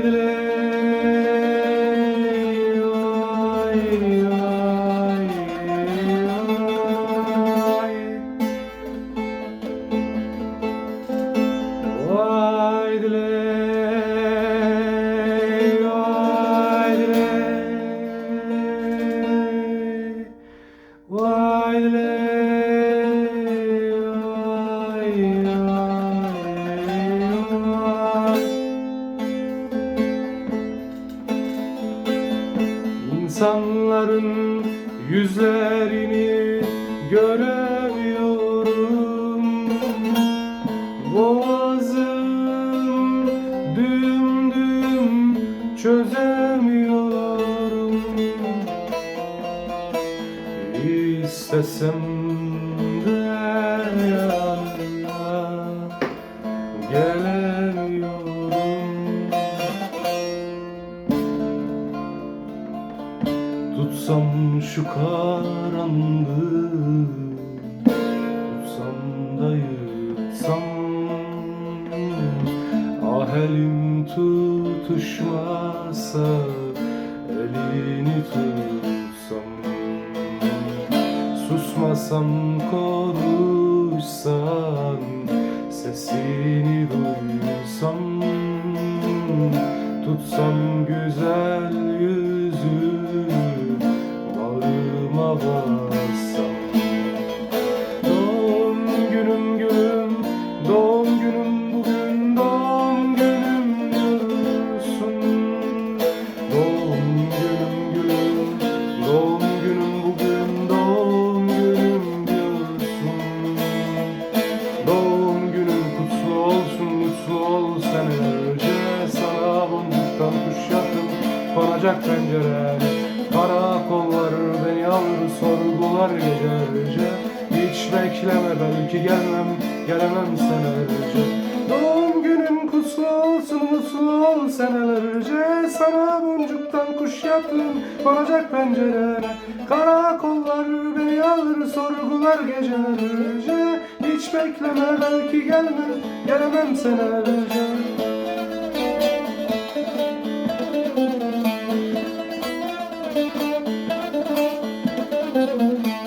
இதில் İnsanların yüzlerini göremiyorum. Boğazım dümdüm çözemiyorum. İstesem de yanına gelemiyorum şu karanlığı Tutsam da yıksam Ah elim tutuşmasa Elini tutsam Susmasam konuşsan Sesini duysam Tutsam güzel pencerene Karakollar beni alır sorgular gecelerce Hiç bekleme belki gelmem gelemem senelerce. Doğum günün kutlu olsun mutlu ol senelerce. Sana boncuktan kuş yaptım konacak pencerene Karakollar beni alır sorgular gecelerce. Hiç bekleme belki gelmem gelemem senelerce Müzik